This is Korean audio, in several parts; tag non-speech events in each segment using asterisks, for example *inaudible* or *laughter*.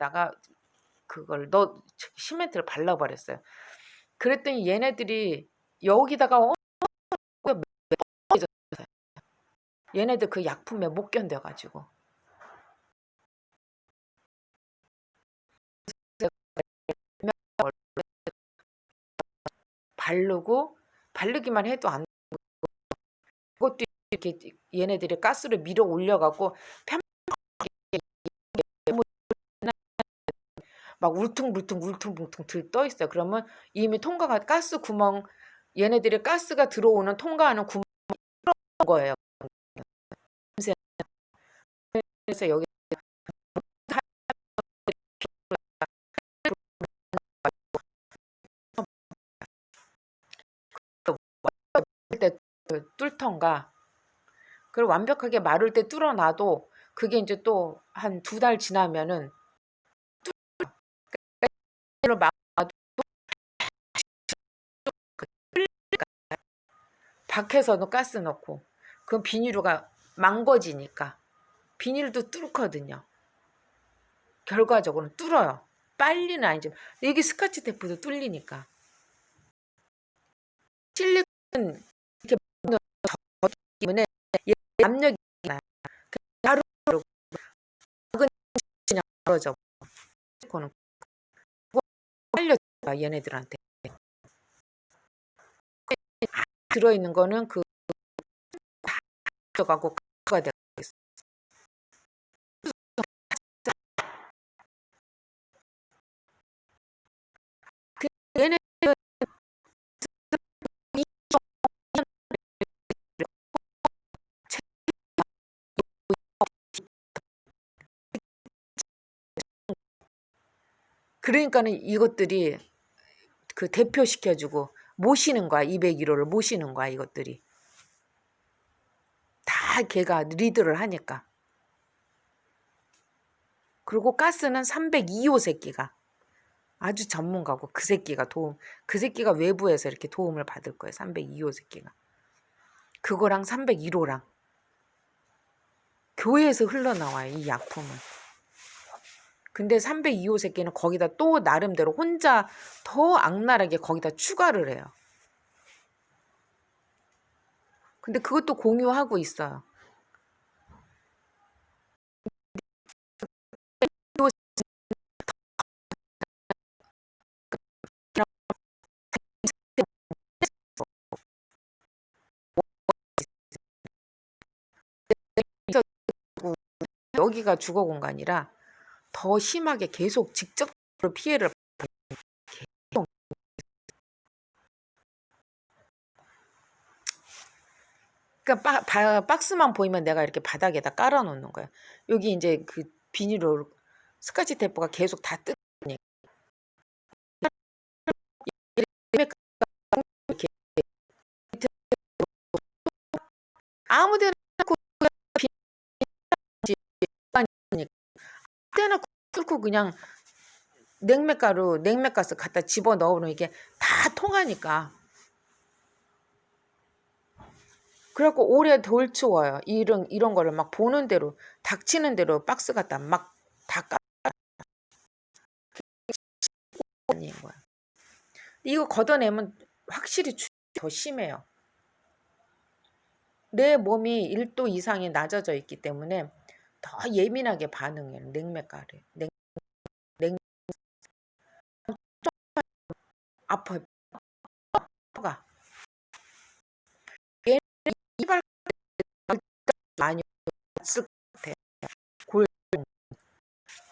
거기다가 그걸 넣 시멘트를 발라 버렸어요. 그랬더니 얘네들이 여기다가 어 얘네들 그 약품에 못 견뎌 가지고 바르고 바르기만 해도 안 그것도 이렇게 얘네들이 가스를 밀어 올려 갖고 막 울퉁불퉁 울퉁불퉁 들떠 있어요. 그러면 이미 통과가 가스 구멍 얘네들이 가스가 들어오는 통과하는 구멍이 뚫어진 거예요. 그래서 여기 때 뚫던가 그리고 완벽하게 마를 때 뚫어놔도 그게 이제 또 한 두 달 지나면은 뚫어 막아도 밖에서도 가스 넣고 그 비닐루가 망가지니까 비닐도 뚫거든요. 결과적으로는 뚫어요. 빨리는 아니지만 여기 스카치 테이프도 뚫리니까 실리콘 이렇게 저 때문에 압력이 나요. 하루 작은 그냥 벌어져. 실리콘은 빨려 얘네들한테 들어있는 거는 그 가고 가가 되고 있어. 그러니까는 이것들이 그 대표시켜주고 모시는 거야. 201호를 모시는 거야. 이것들이. 다 걔가 리드를 하니까. 그리고 가스는 302호 새끼가 아주 전문가고 그 새끼가 도움 그 새끼가 외부에서 이렇게 도움을 받을 거예요. 302호 새끼가. 그거랑 301호랑 교회에서 흘러나와요. 이 약품은. 근데 302호 새끼는 거기다 또 나름대로 혼자 더 악랄하게 거기다 추가를 해요. 근데 그것도 공유하고 있어요. 여기가 주거 공간이라 더 심하게 계속 직접적으로 피해를 그러니까 바, 박스만 보이면 내가 이렇게 바닥에다 깔아 놓는 거야. 여기 이제 그 비닐로 스카치 테이프가 계속 다 뜯으니까 아무데나 때나 뚫고 그냥 냉매가루, 냉매가스 갖다 집어 넣으면 이게 다 통하니까. 그래갖고 오래 덜 치워요. 이런, 이런 거를 막 보는 대로, 닥치는 대로 박스 갖다 막 다 까. 거야. 이거 걷어내면 확실히 더 심해요. 내 몸이 1도 이상이 낮아져 있기 때문에 더 예민하게 반응해요. 냉매가루. 냉, 냉, 아파요. 아파가. 얘는 이발 많이 쓸 같아. 골.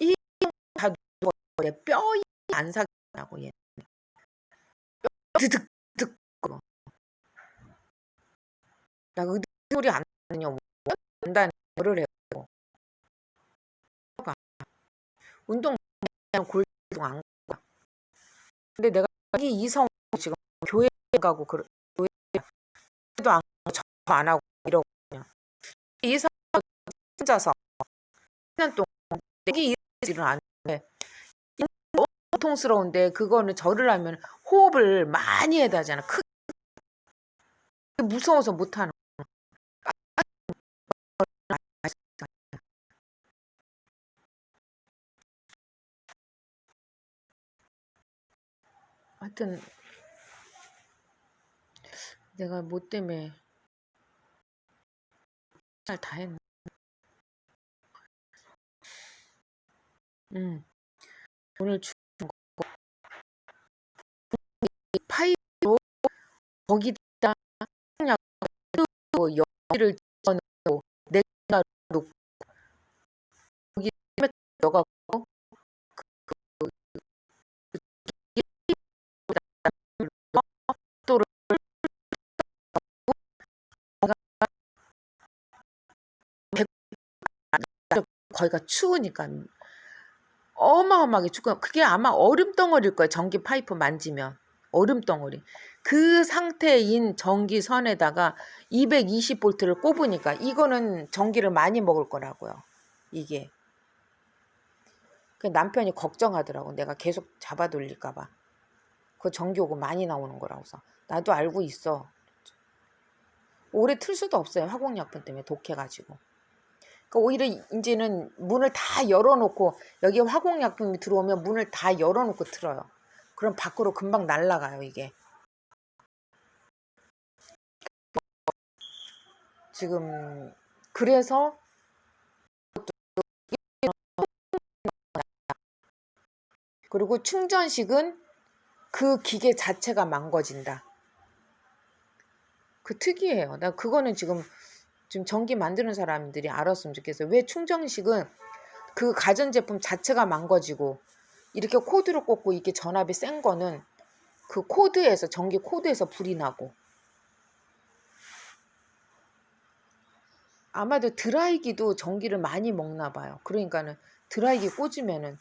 이다 누워 뼈이 안 사냐고 얘. 드득 드득. 나 의소리 안 나냐? 온다는 거를 해. 운동 골동 안 가. 근데 내가 이 이성 지금 교회 가고 그러 교회도 안 가고 안 하고 이러고 그냥 이성 혼자서 1년 동안 내기 일을 안 해. 고통스러운데 그거는 절을 하면 호흡을 많이 해야 되잖아. 크게 무서워서 못 하는. 하여튼 내가 뭐 때문에 잘 다 했네. 음 오늘 주 파이로 거기다 그냥 여기를 집어넣고 내가 놓고 여기 넣어갖고 또를 거기가 추우니까 어마어마하게 춥고 그게 아마 얼음 덩어리일 거예요. 전기 파이프 만지면 얼음 덩어리. 그 상태인 전기선에다가 220볼트를 꼽으니까 이거는 전기를 많이 먹을 거라고요. 이게. 그 남편이 걱정하더라고. 내가 계속 잡아 돌릴까 봐. 그 전기요금 많이 나오는 거라고서. 나도 알고 있어. 오래 틀 수도 없어요. 화공약품 때문에 독해가지고. 그러니까 오히려 이제는 문을 다 열어놓고 여기 화공약품이 들어오면 문을 다 열어놓고 틀어요. 그럼 밖으로 금방 날아가요 이게. 지금 그래서 그리고 충전식은 그 기계 자체가 망가진다. 그 특이해요. 나 그거는 지금 지금 전기 만드는 사람들이 알았으면 좋겠어요. 왜 충전식은 그 가전제품 자체가 망가지고 이렇게 코드를 꽂고 이게 전압이 센 거는 그 코드에서 전기 코드에서 불이 나고 아마도 드라이기도 전기를 많이 먹나 봐요. 그러니까는 드라이기 꽂으면은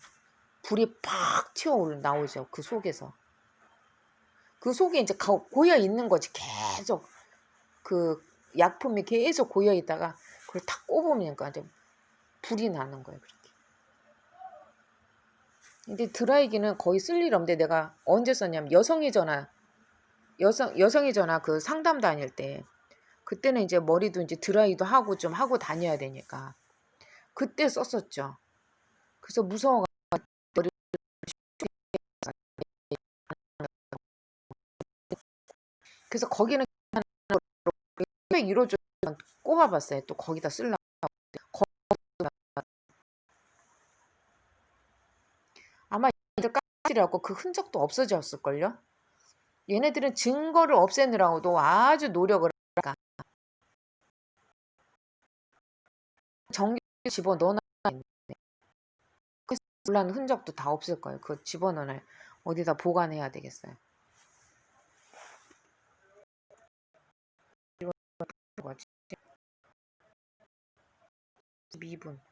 불이 팍 튀어 나오죠. 그 속에서. 그 속에 이제 고여 있는 거지. 계속 그 약품이 계속 고여 있다가 그걸 탁 꼽으니까 이제 불이 나는 거예요. 그렇게. 근데 드라이기는 거의 쓸 일 없는데 내가 언제 썼냐면 여성의 전화 여성 여성의 전화 그 상담 다닐 때 그때는 이제 머리도 이제 드라이도 하고 좀 하고 다녀야 되니까 그때 썼었죠. 그래서 무서워 *laughs* 그래서 거기는 101호 좀 꼽아봤어요. 또 거기다 쓸라 아마 얘들 까지라고 그 흔적도 없어졌을걸요? 얘네들은 증거를 없애느라고도 아주 노력을 하니까 전기 집어 넣어놨는데 불난 흔적도 다 없을 거예요. 그 집어넣을 어디다 보관해야 되겠어요. 이거 뭐지? 2분